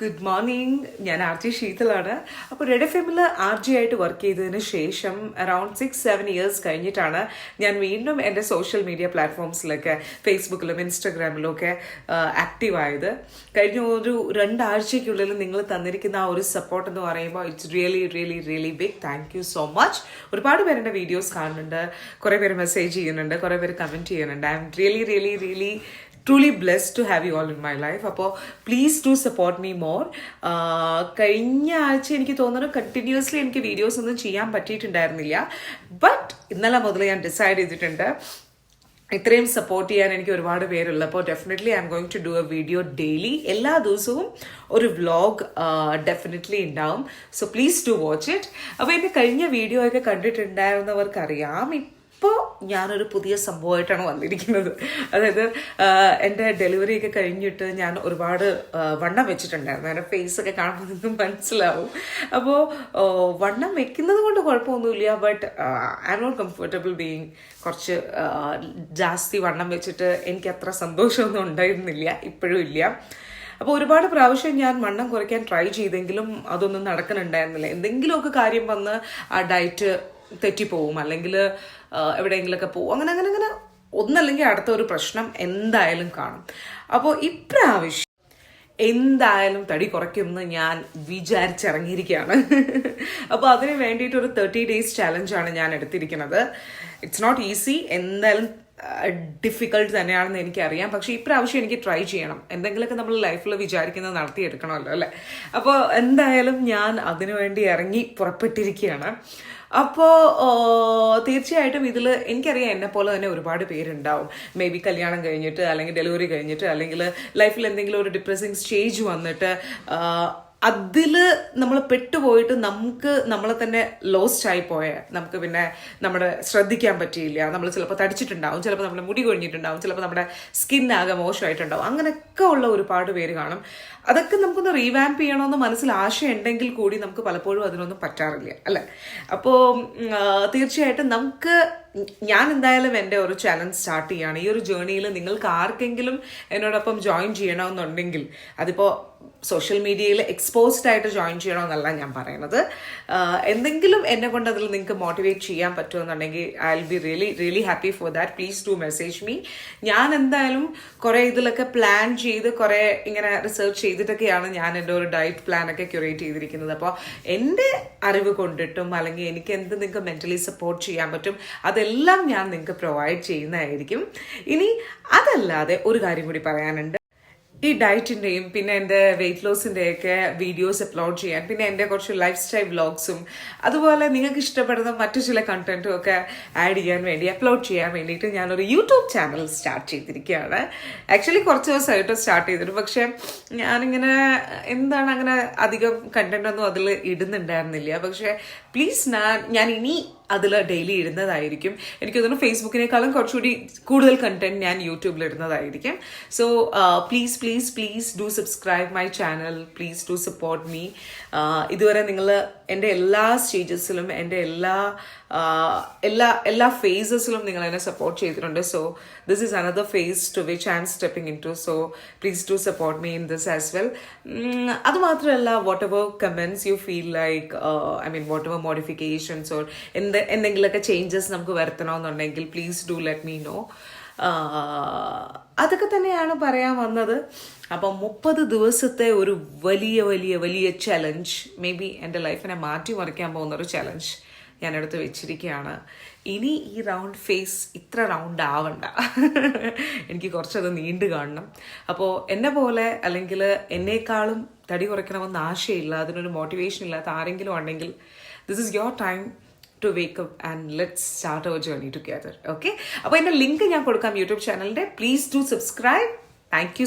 Good morning. ഞാൻ R G ശീതളാണ്. അപ്പോൾ റെഡ് എഫ് എമ്മിൽ ആർ ജി ആയിട്ട് വർക്ക് ചെയ്തതിന് ശേഷം അറൌണ്ട് സിക്സ് സെവൻ ഇയേഴ്സ് കഴിഞ്ഞിട്ടാണ് ഞാൻ വീണ്ടും എന്റെ സോഷ്യൽ മീഡിയ പ്ലാറ്റ്ഫോംസിലൊക്കെ ഫേസ്ബുക്കിലും ഇൻസ്റ്റഗ്രാമിലും ഒക്കെ ആക്റ്റീവ് ആയത്. കഴിഞ്ഞ ഒരു രണ്ടാഴ്ചയ്ക്കുള്ളിൽ നിങ്ങൾ തന്നിരിക്കുന്ന ആ ഒരു സപ്പോർട്ട് എന്ന് പറയുമ്പോൾ it's really really really big thank you so much ഒരുപാട് പേര് എന്റെ വീഡിയോസ് കാണുന്നുണ്ട്. കുറേ പേര് മെസ്സേജ് ചെയ്യുന്നുണ്ട്. കുറേ പേര് കമന്റ് ചെയ്യുന്നുണ്ട്. I'm really really really truly blessed to have you all in my life അപ്പോൾ please to support me more കഴിഞ്ഞ ആഴ്ച എനിക്ക് തോന്നുന്നു കണ്ടിന്യൂസ്ലി എനിക്ക് വീഡിയോസ് ഒന്നും ചെയ്യാൻ പറ്റിയിട്ടുണ്ടായിരുന്നില്ല. ബട്ട് ഇന്നലെ മുതൽ ഞാൻ ഡിസൈഡ് ചെയ്തിട്ടുണ്ട്. ഇത്രയും സപ്പോർട്ട് ചെയ്യാൻ എനിക്ക് ഒരുപാട് പേരുള്ള അപ്പോൾ definitely I'm going to do a video daily എല്ലാ ദിവസവും ഒരു വ്ലോഗ് ഡെഫിനറ്റ്ലി ഉണ്ടാവും. So please to watch it അപ്പോൾ എന്റെ കഴിഞ്ഞ വീഡിയോ ഒക്കെ കണ്ടിട്ടുണ്ടായിരുന്നവർക്കറിയാം. ഇപ്പോൾ ഞാനൊരു പുതിയ സംഭവമായിട്ടാണ് വന്നിരിക്കുന്നത്. അതായത് എന്റെ ഡെലിവറി ഒക്കെ കഴിഞ്ഞിട്ട് ഞാൻ ഒരുപാട് വണ്ണം വെച്ചിട്ടുണ്ടായിരുന്നു. എന്റെ ഫേസ് ഒക്കെ കാണുമ്പോൾ നിങ്ങൾക്ക് മനസ്സിലാവും അപ്പോൾ വണ്ണം വെക്കുന്നത് കൊണ്ട് കുഴപ്പമൊന്നുമില്ല but I not comfortable being കുറച്ച് ജാസ്തി വണ്ണം വെച്ചിട്ട് എനിക്ക് അത്ര സന്തോഷമൊന്നും ഉണ്ടായിരുന്നില്ല ഇപ്പോഴും ഇല്ല. അപ്പോൾ ഒരുപാട് പ്രാവശ്യം ഞാൻ വണ്ണം കുറയ്ക്കാൻ ട്രൈ ചെയ്തെങ്കിലും അതൊന്നും നടക്കുന്നുണ്ടായിരുന്നില്ല എന്തെങ്കിലുമൊക്കെ കാര്യം വന്ന് ആ ഡയറ്റ് തെറ്റിപ്പോവും. അല്ലെങ്കിൽ എവിടെയെങ്കിലുമൊക്കെ പോവും. അങ്ങനെ അങ്ങനെ അങ്ങനെ ഒന്നല്ലെങ്കിൽ അടുത്ത ഒരു പ്രശ്നം എന്തായാലും കാണും. അപ്പോൾ ഇപ്രാവശ്യം എന്തായാലും തടി കുറയ്ക്കുമെന്ന് ഞാൻ വിചാരിച്ചിറങ്ങിയിരിക്കുകയാണ്. അപ്പോൾ അതിന് വേണ്ടിയിട്ട് ഒരു തേർട്ടി ഡേയ്സ് ചാലഞ്ചാണ് ഞാൻ എടുത്തിരിക്കുന്നത്. ഇറ്റ്സ് നോട്ട് ഈസി എന്തായാലും ഡിഫിക്കൾട്ട് തന്നെയാണെന്ന് എനിക്കറിയാം. പക്ഷേ ഇപ്രാവശ്യം എനിക്ക് ട്രൈ ചെയ്യണം. എന്തെങ്കിലുമൊക്കെ നമ്മൾ ലൈഫിൽ വിചാരിക്കുന്നത് നടത്തിയെടുക്കണമല്ലോ അല്ലേ? അപ്പോൾ എന്തായാലും ഞാൻ അതിനുവേണ്ടി ഇറങ്ങി പുറപ്പെട്ടിരിക്കുകയാണ്. അപ്പോൾ തീർച്ചയായിട്ടും ഇതിൽ എനിക്കറിയാം എന്നെ പോലെ തന്നെ ഒരുപാട് പേരുണ്ടാവും. മേ ബി കല്യാണം കഴിഞ്ഞിട്ട് അല്ലെങ്കിൽ ഡെലിവറി കഴിഞ്ഞിട്ട് അല്ലെങ്കിൽ ലൈഫിൽ എന്തെങ്കിലും ഒരു ഡിപ്രസിങ് സ്റ്റേജ് വന്നിട്ട് അതിൽ നമ്മൾ പെട്ടുപോയിട്ട് നമുക്ക് നമ്മളെ തന്നെ ലോസ്റ്റ് ആയി പോയ നമുക്ക് പിന്നെ നമ്മുടെ ശ്രദ്ധിക്കാൻ പറ്റിയില്ല. നമ്മൾ ചിലപ്പോൾ തടിച്ചിട്ടുണ്ടാവും ചിലപ്പോൾ നമ്മുടെ മുടി കൊഴിഞ്ഞിട്ടുണ്ടാവും ചിലപ്പോൾ നമ്മുടെ സ്കിൻ ആകെ മോശമായിട്ടുണ്ടാവും. അങ്ങനെയൊക്കെ ഉള്ള ഒരുപാട് പേര് കാണും. അതൊക്കെ നമുക്കൊന്ന് റീവാമ്പ് ചെയ്യണമെന്ന് മനസ്സിൽ ആശയുണ്ടെങ്കിൽ കൂടി നമുക്ക് പലപ്പോഴും അതിനൊന്നും പറ്റാറില്ല അല്ലേ? അപ്പോൾ തീർച്ചയായിട്ടും നമുക്ക് ഞാൻ എന്തായാലും എന്റെ ഒരു ചലഞ്ച് സ്റ്റാർട്ട് ചെയ്യുകയാണ് ഈ ഒരു ജേണിയിൽ നിങ്ങൾക്ക് ആർക്കെങ്കിലും എന്നോടൊപ്പം ജോയിൻ ചെയ്യണമെന്നുണ്ടെങ്കിൽ അതിപ്പോൾ സോഷ്യൽ മീഡിയയിൽ എക്സ്പോസ്ഡ് ആയിട്ട് ജോയിൻ ചെയ്യണമെന്നല്ല ഞാൻ പറയുന്നത്. എന്തെങ്കിലും എന്നെ കൊണ്ട് അതിൽ നിങ്ങൾക്ക് മോട്ടിവേറ്റ് ചെയ്യാൻ പറ്റുമെന്നുണ്ടെങ്കിൽ I will be really really happy for that please to message me ഞാൻ എന്തായാലും കുറേ ഇതിലൊക്കെ പ്ലാൻ ചെയ്ത് കുറേ ഇങ്ങനെ റിസർച്ച് ചെയ്തിട്ടൊക്കെയാണ് ഞാൻ എന്റെ ഒരു ഡയറ്റ് പ്ലാനൊക്കെ ക്യൂറേറ്റ് ചെയ്തിരിക്കുന്നത്. അപ്പോൾ എന്റെ അറിവ് കൊണ്ടിട്ടും അല്ലെങ്കിൽ എനിക്ക് എന്ത് നിങ്ങൾക്ക് മെന്റലി സപ്പോർട്ട് ചെയ്യാൻ പറ്റും അതെല്ലാം ഞാൻ നിങ്ങൾക്ക് പ്രൊവൈഡ് ചെയ്യുന്നതായിരിക്കും. ഇനി അതല്ലാതെ ഒരു കാര്യം കൂടി പറയാനുണ്ട്. ഈ ഡയറ്റിന്റെയും പിന്നെ എന്റെ വെയിറ്റ് ലോസിന്റെയൊക്കെ വീഡിയോസ് അപ്ലോഡ് ചെയ്യാൻ പിന്നെ എന്റെ കുറച്ച് ലൈഫ് സ്റ്റൈൽ വ്ളോഗ്സും അതുപോലെ നിങ്ങൾക്ക് ഇഷ്ടപ്പെടുന്ന മറ്റു ചില കണ്ടന്റും ഒക്കെ ആഡ് ചെയ്യാൻ വേണ്ടി അപ്ലോഡ് ചെയ്യാൻ വേണ്ടിയിട്ട് ഞാനൊരു യൂട്യൂബ് ചാനൽ സ്റ്റാർട്ട് ചെയ്തിരിക്കുകയാണ്. ആക്ച്വലി കുറച്ച് ദിവസമായിട്ട് സ്റ്റാർട്ട് ചെയ്തിട്ട് പക്ഷേ ഞാനിങ്ങനെ എന്താണ് അങ്ങനെ അധികം കണ്ടന്റ് ഒന്നും അതിൽ ഇടുന്നുണ്ടായിരുന്നില്ല. പക്ഷെ പ്ലീസ് ഞാൻ ഞാൻ ഇനി അതിൽ ഡെയിലി ഇടുന്നതായിരിക്കും. എനിക്ക് തോന്നുന്നു ഫേസ്ബുക്കിനേക്കാളും കുറച്ചുകൂടി കൂടുതൽ കണ്ടന്റ് ഞാൻ യൂട്യൂബിൽ ഇടുന്നതായിരിക്കും. So please please please do subscribe my channel please do support me ഇതുവരെ നിങ്ങൾ എന്റെ എല്ലാ സ്റ്റേജസിലും എന്റെ എല്ലാ എല്ലാ എല്ലാ ഫേസസിലും നിങ്ങൾ എന്നെ സപ്പോർട്ട് ചെയ്തിട്ടുണ്ട്. So this is another phase to which and stepping in to so please do support me in this as well അതുമാത്രമല്ല whatever comments you feel like I mean whatever modifications or എന്ത് എന്തെങ്കിലുമൊക്കെ changes നമുക്ക് വരുത്തണമെന്നുണ്ടെങ്കിൽ please do let me know അതൊക്കെ തന്നെയാണ് പറയാൻ വന്നത്. അപ്പം മുപ്പത് ദിവസത്തെ ഒരു വലിയ വലിയ വലിയ ചലഞ്ച് മേ ബി എന്റെ ലൈഫിനെ മാറ്റി മറിക്കാൻ പോകുന്ന ഒരു ചലഞ്ച് ഞാൻ എടുത്ത് വെച്ചിരിക്കുകയാണ്. ഇനി ഈ റൗണ്ട് ഫേസ് ഇത്ര റൗണ്ട് ആവണ്ട. എനിക്ക് കുറച്ചത് നീണ്ടു കാണണം. അപ്പോൾ എന്നെ പോലെ അല്ലെങ്കിൽ എന്നേക്കാളും തടി കുറയ്ക്കണമെന്ന് ആശയമില്ല അതിനൊരു മോട്ടിവേഷൻ ഇല്ലാത്ത ആരെങ്കിലും ഉണ്ടെങ്കിൽ this is your time to wake up and let start our journey together okay അപ്പോൾ എന്റെ ലിങ്ക് ഞാൻ കൊടുക്കാം യൂട്യൂബ് ചാനലിന്റെ please do subscribe thank you